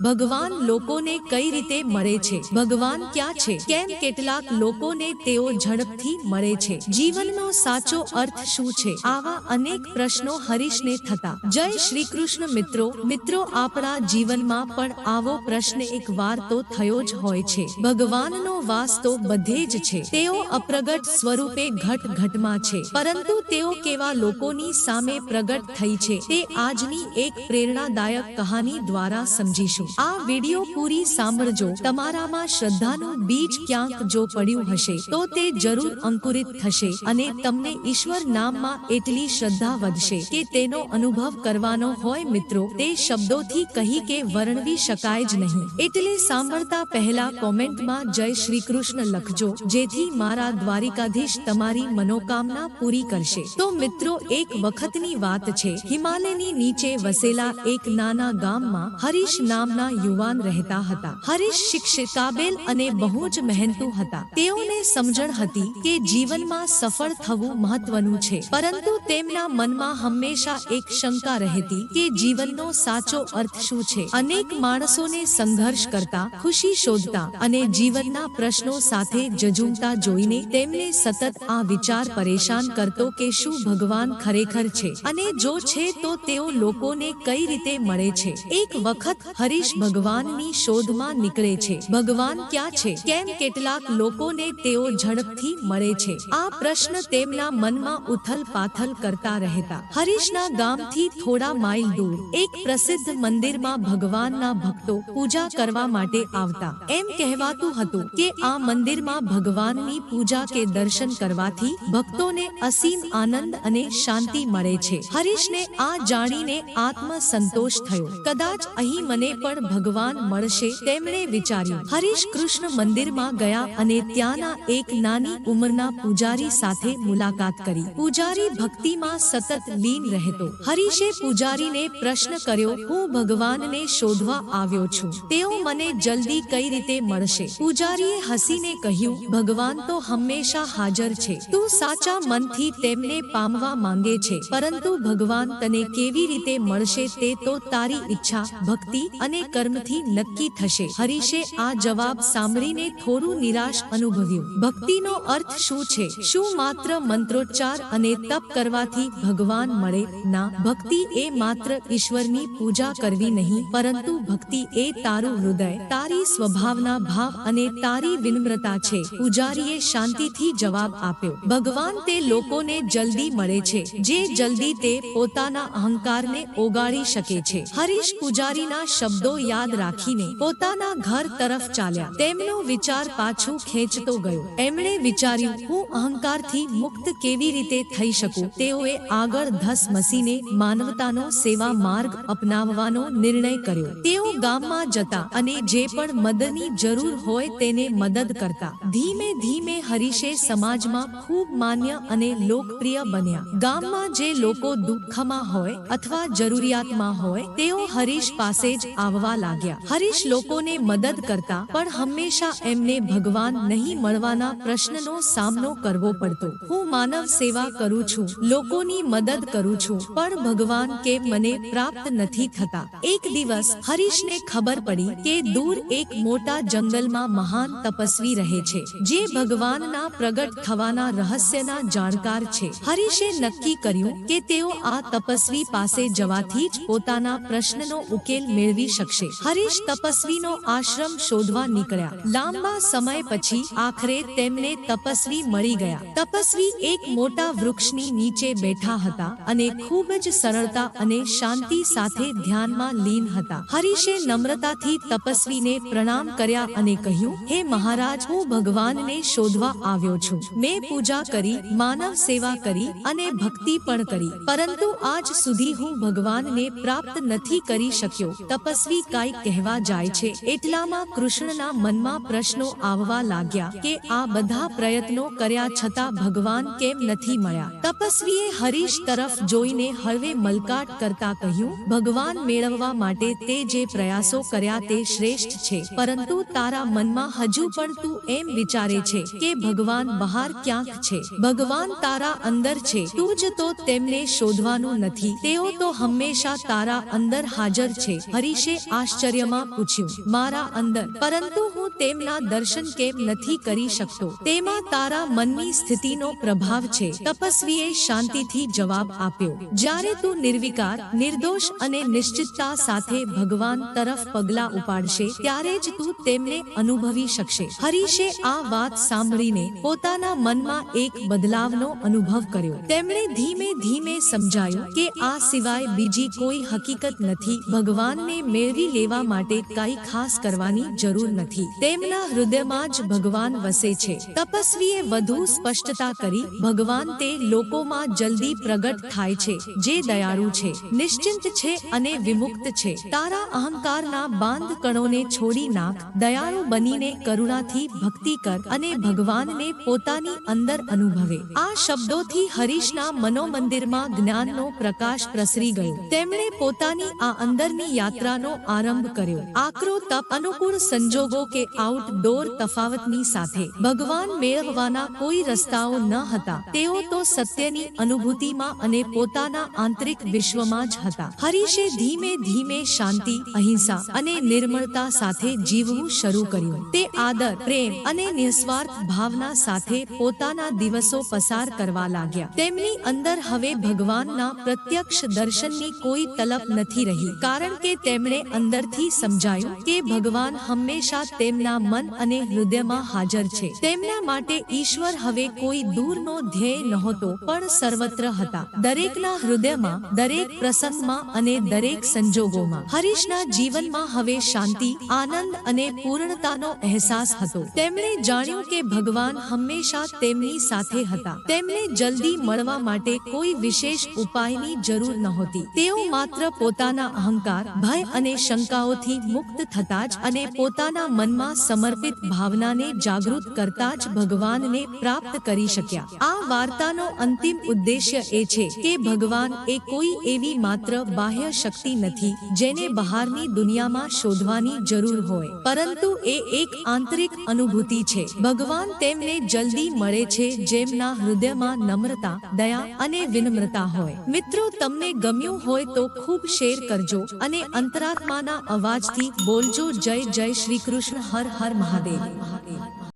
ભગવાન લોકોને કઈ રીતે મળે છે? ભગવાન ક્યાં છે? કેમ કેટલાક લોકોને તેઓ ઝડપથી મળે છે? જીવનનો સાચો અર્થ શું છે? આવા અનેક પ્રશ્નો હરીશને થતા. જય શ્રી કૃષ્ણ મિત્રો. મિત્રો, આપણા જીવનમાં પણ આવો પ્રશ્ન એક વાર તો થયો જ હોય છે. ભગવાનનો વાસ તો બધે જ છે. તેઓ અપ્રગટ સ્વરૂપે ઘટ ઘટમાં છે. પરંતુ તેઓ કેવા લોકોની સામે પ્રગટ થઈ છે, તે આજની એક પ્રેરણાદાયક કહાની દ્વારા સમજીશું. આ વિડિયો પૂરી સાંભળજો. તમારામાં શ્રદ્ધાનું બીજ ક્યાંક જો પડ્યું હશે, તો તે જરૂર અંકુરિત થશે અને તમને ઈશ્વર નામમાં એટલી શ્રદ્ધા વધશે કે તેનો અનુભવ કરવાનો હોય મિત્રો, તે શબ્દોથી કહી કે વર્ણવી શકાય જ નહીં. એટલે સાંભળતા પહેલા કોમેન્ટમાં જય શ્રી કૃષ્ણ લખજો, જેથી મારા દ્વારિકાધીશ તમારી મનોકામના પૂરી કરશે. તો મિત્રો, એક વખતની વાત છે. હિમાલયની નીચે વસેલા એક નાના ગામમાં હરીશ નામના યુવાન રહેતા હતા. હરીશ શિક્ષિત, કાબેલ અને બહુ જ મહેનતુ હતા. તેઓને સમજણ હતી કે જીવનમાં સફળ થવું મહત્વનું છે. પરંતુ તેમના મનમાં હંમેશા એક શંકા રહેતી કે જીવનનો સાચો અર્થ શું છે? અનેક માણસોને સંઘર્ષ કરતા, ખુશી શોધતા અને જીવનના પ્રશ્નો સાથે જજુમતા જોઈને તેમને સતત આ વિચાર પરેશાન કરતો કે શું ભગવાન ખરેખર છે? અને જો છે તો તેઓ લોકોને કઈ રીતે મળે છે? એક વખત હરીશ ભગવાનની શોધમાં નીકળે છે. ભગવાન ક્યાં છે? કેમ કેટલાક લોકોને તેઓ ઝડપથી મળે છે? આ પ્રશ્ન તેમના મનમાં ઉથલ પાથલ કરતા રહેતા. હરીશના ગામથી થોડા માઇલ દૂર, એક પ્રસિદ્ધ મંદિરમાં ભગવાનના ભક્તો પૂજા કરવા માટે આવતા. એમ કહેવાતું હતું કે આ મંદિરમાં ભગવાનની પૂજા કે દર્શન કરવાથી ભક્તોને અસીમ આનંદ અને શાંતિ મળે છે. હરીશને આ જાણીને આત્મ સંતોષ થયો. કદાચ અહીં મને પણ ભગવાન મળશે તેમણે વિચાર્યું. હરીશ કૃષ્ણ મંદિરમાં ગયા અને ત્યાંના એક નાની ઉંમરના પૂજારી સાથે મુલાકાત કરી. પૂજારી ભક્તિમાં સતત લીન રહેતો. હરીશે પૂજારીને પ્રશ્ન કર્યો, હું ભગવાનને શોધવા આવ્યો છું. તેઓ મને જલ્દી કઈ રીતે મળશે? પૂજારીએ હસીને કહ્યું, ભગવાન તો હંમેશા હાજર છે. તું સાચા મનથી તેમને પામવા માંગે છે. પરંતુ ભગવાન તને કેવી રીતે મળશે તે તો તારી ઈચ્છા, ભક્તિ અને કર્મથી નક્કી થશે. હરીશે આ જવાબ સાંભળીને થોડું નિરાશ અનુભવ્યું. ભક્તિનો અર્થ શું છે? શું માત્ર મંત્રોચ્ચાર અને તપ કરવાથી ભગવાન મળે? ના, ભક્તિ એ માત્ર ઈશ્વરની પૂજા કરવી નહીં, પરંતુ ભક્તિ એ તારું હૃદય. તારી સ્વભાવના ભાવ અને તારી વિનમ્રતા છે. પૂજારીએ શાંતિથી જવાબ આપ્યો. ભગવાન તે લોકોને જલ્દી મળે છે. જે જલ્દી તે પોતાના અહંકારને ઓગાળી શકે છે. હરીશ પૂજારીના શબ્દો યાદ રાખીને પોતાના ઘર તરફ ચાલ્યા. તેમનો વિચાર પાછું ખેંચતો ગયો. એમણે વિચાર્યું, હું અહંકારથી મુક્ત કેવી રીતે થઈ શકું? તેઓએ આગળ ધસ મસીને માનવતાનો સેવા માર્ગ અપનાવવાનો નિર્ણય કર્યો. તેઓ ગામમાં જતા અને જે પણ મદદની જરૂર હોય તેને મદદ કરતા. ધીમે ધીમે હરીશે સમાજમાં ખૂબ માન્ય અને લોકપ્રિય બન્યા. ગામમાં જે લોકો દુઃખમાં હોય અથવા જરૂરિયાતમાં હોય, તેઓ હરીશ પાસે જ આવવા લાગ્યા. હરીશ લોકોને મદદ કરતા, પણ હંમેશા એમને ભગવાન નહીં મળવાના પ્રશ્નનો સામનો કરવો પડતો. હું માનવ સેવા કરું છું, લોકોની મદદ કરું છું, પણ ભગવાન કે મને પ્રાપ્ત નથી થતા. એક દિવસ હરીશને ખબર પડી કે દૂર એક મોટા જંગલમાં મહાન તપસ્વી રહે છે, જે ભગવાનના પ્રગટ થવાના રહસ્યના જાણકાર છે. હરીશે નક્કી કર્યું કે તેઓ આ તપસ્વી પાસે જવાથી જ પોતાના પ્રશ્નનો ઉકેલ મેળવી શકશે હરીશ તપસ્વીનો આશ્રમ શોધવા નીકળ્યા. લાંબા સમય પછી આખરે તેમને તપસ્વી મળી ગયા. તપસ્વી એક મોટા વૃક્ષની નીચે બેઠા હતા અને ખૂબ જ સરળતા અને શાંતિ સાથે ધ્યાનમાં લીન હતા. હરીશે નમ્રતાથી તપસ્વીને પ્રણામ કર્યા અને કહ્યું, હે મહારાજ, હું ભગવાનને શોધવા આવ્યો છું. મેં પૂજા કરી, માનવ સેવા કરી અને ભક્તિ પણ કરી. પરંતુ આજ સુધી હું ભગવાનને પ્રાપ્ત નથી કરી શક્યો. તપસ્વી કાંઈ કહેવા જાય છે? એટલામાં કૃષ્ણના મનમાં પ્રશ્નો આવવા લાગ્યા કે આ બધા પ્રયત્નો કર્યા છતાં ભગવાન કેમ નથી મળ્યા? તપસ્વીએ હરીશ તરફ જોઈને હળવે મલકાટ કરતા કહ્યું, ભગવાન મેળવવા માટે તે જે પ્રયાસો કર્યા તે શ્રેષ્ઠ છે, પરંતુ તારા મનમાં હજુ પણ તું એમ વિચારે છે કે ભગવાન બહાર ક્યાંક છે? ભગવાન તારા અંદર છે. તું જ તો તેમને શોધવાનું નથી. તેઓ તો હંમેશા તારા અંદર હાજર છે. હરીશે આશ્ચર્યમાં પૂછ્યું, મારા અંદર, પરંતુ હું તેમના દર્શન કેમ નથી કરી શકતો? તેમાં તારા મનની સ્થિતિનો પ્રભાવ છે. તપસ્વીએ શાંતિથી જવાબ આપ્યો, જ્યારે તું નિર્વિકાર, નિર્દોષ અને નિશ્ચિતતા સાથે ભગવાન તરફ પગલા ઉપાડશે, ત્યારે જ તું તેમને અનુભવી શકશે. હરીશે આ વાત સાંભળીને પોતાના મનમાં એક બદલાવનો અનુભવ કર્યો. તેમણે ધીમે ધીમે સમજાયું કે આ સિવાય બીજી કોઈ હકીકત નથી. ભગવાનને મેળવી લેવા માટે કાંઈ ખાસ કરવાની જરૂર નથી. તેમના હૃદયમાં જ ભગવાન વસે છે. તપસ્વીએ વધુ સ્પષ્ટતા કરી, ભગવાન તે લોકોમાં જલ્દી પ્રગટ થાય છે, જે દયાળુ છે. નિશ્ચિંત છે અને વિમુક્ત છે. તારા અહંકારના બાંધ કણોને છોડી નાખ. દયાળુ બનીને કરુણાથી ભક્તિ કર અને ભગવાનને પોતાની અંદર અનુભવે. આ શબ્દોથી હરીશના મનોમંદિરમાં જ્ઞાનનો પ્રકાશ પ્રસરી ગયો. તેમણે પોતાની આ અંદરની યાત્રાનો આરંભ કર્યો. આકરો તપ અનુકૂળ સંજોગો કે આઉટડોર તફાવતની સાથે ભગવાન મેળવવાના કોઈ રસ્તાઓ ન હતા. તેઓ તો સત્યની અનુભૂતિમાં અને પોતાના આંતરિક વિશ્વમાં જ હતા. હરીશે ધીમે ધીમે શાંતિ, અહિંસા અને નિર્મળતા સાથે જીવવું શરૂ કર્યું. તે આદર, પ્રેમ અને નિસ્વાર્થ ભાવના સાથે પોતાના દિવસો પસાર કરવા લાગ્યા. તેમની અંદર હવે ભગવાનના પ્રત્યક્ષ દર્શનની કોઈ તલપ નથી રહી. કારણ કે તેમણે અંદરથી સમજાયું કે ભગવાન હંમેશા તેમના મન અને હૃદયમાં હાજર છે. તેમના માટે ઈશ્વર હવે કોઈ દૂરનો ધ્યેય નહોતો, પણ સર્વત્ર હતા. દરેકના હૃદયમાં, દરેક પ્રસંગમાં અને દરેક સંજોગોમાં હરીશના જીવનમાં હવે શાંતિ, આનંદ અને પૂર્ણતાનો અહેસાસ હતો. તેમણે જાણ્યું કે ભગવાન હંમેશા તેમની સાથે હતા. તેમને જલ્દી મળવા માટે કોઈ વિશેષ ઉપાયની જરૂર નહોતી. તેઓ માત્ર પોતાના અહંકાર, ભય અને શંકાઓથી મુક્ત થતા જ અને પોતાના મનમાં સમર્પિત ભાવનાને જાગૃત કરતા જ ભગવાનને પ્રાપ્ત કરી શક્યા. આ વાર્તાનો અંતિમ ઉદ્દેશ્ય એ છે કે ભગવાન એ કોઈ એવી માત્ર બાહ્ય શક્તિ નથી, જેને બહારની દુનિયામાં શોધવાની જરૂર હોય. પરંતુ એ એક આંતરિક અનુભૂતિ છે. ભગવાન તેમને જલ્દી મળે છે જેમના હૃદયમાં નમ્રતા, દયા અને વિનમ્રતા હોય. મિત્રો, તમને ગમ્યું હોય તો ખૂબ શેર કરજો અને અંતરાત્માના અવાજથી બોલજો જય જય શ્રી કૃષ્ણ હર હર મહાદેવ.